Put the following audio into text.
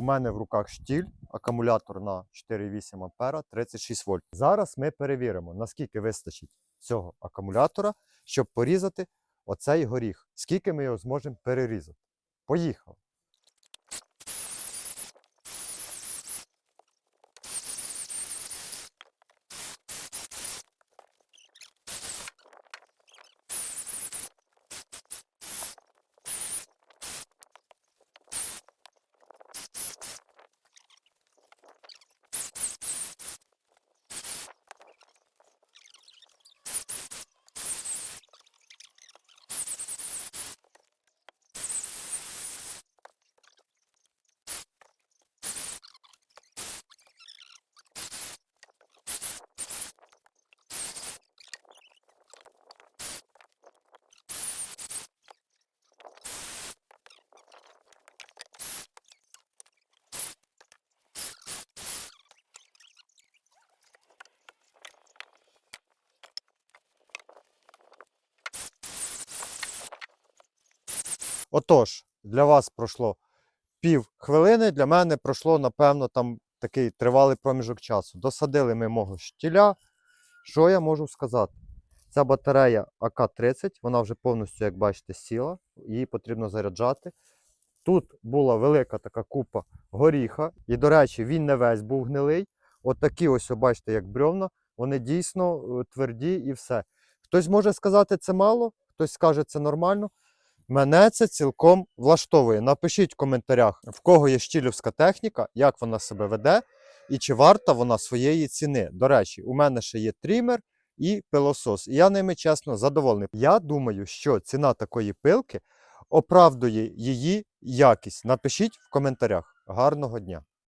у мене в руках штіль, акумулятор на 4,8 ампера, 36 вольт. Зараз ми перевіримо, наскільки вистачить цього акумулятора, щоб порізати оцей горіх. Скільки ми його зможемо перерізати. Поїхали! Отож, для вас пройшло пів хвилини, для мене пройшло, напевно, там такий тривалий проміжок часу. Досадили ми мого штіля. Що я можу сказати? Ця батарея АК-30, вона вже повністю, як бачите, сіла, її потрібно заряджати. Тут була велика така купа горіха, і, до речі, він не весь був гнилий. От ось, бачите, як брьовна, вони дійсно е, тверді і все. Хтось може сказати, це мало, хтось скаже, це нормально. Мене це цілком влаштовує. Напишіть в коментарях, в кого є щілівська техніка, як вона себе веде і чи варта вона своєї ціни. До речі, у мене ще є трімер і пилосос. І я ними чесно задоволений. Я думаю, що ціна такої пилки оправдує її якість. Напишіть в коментарях. Гарного дня!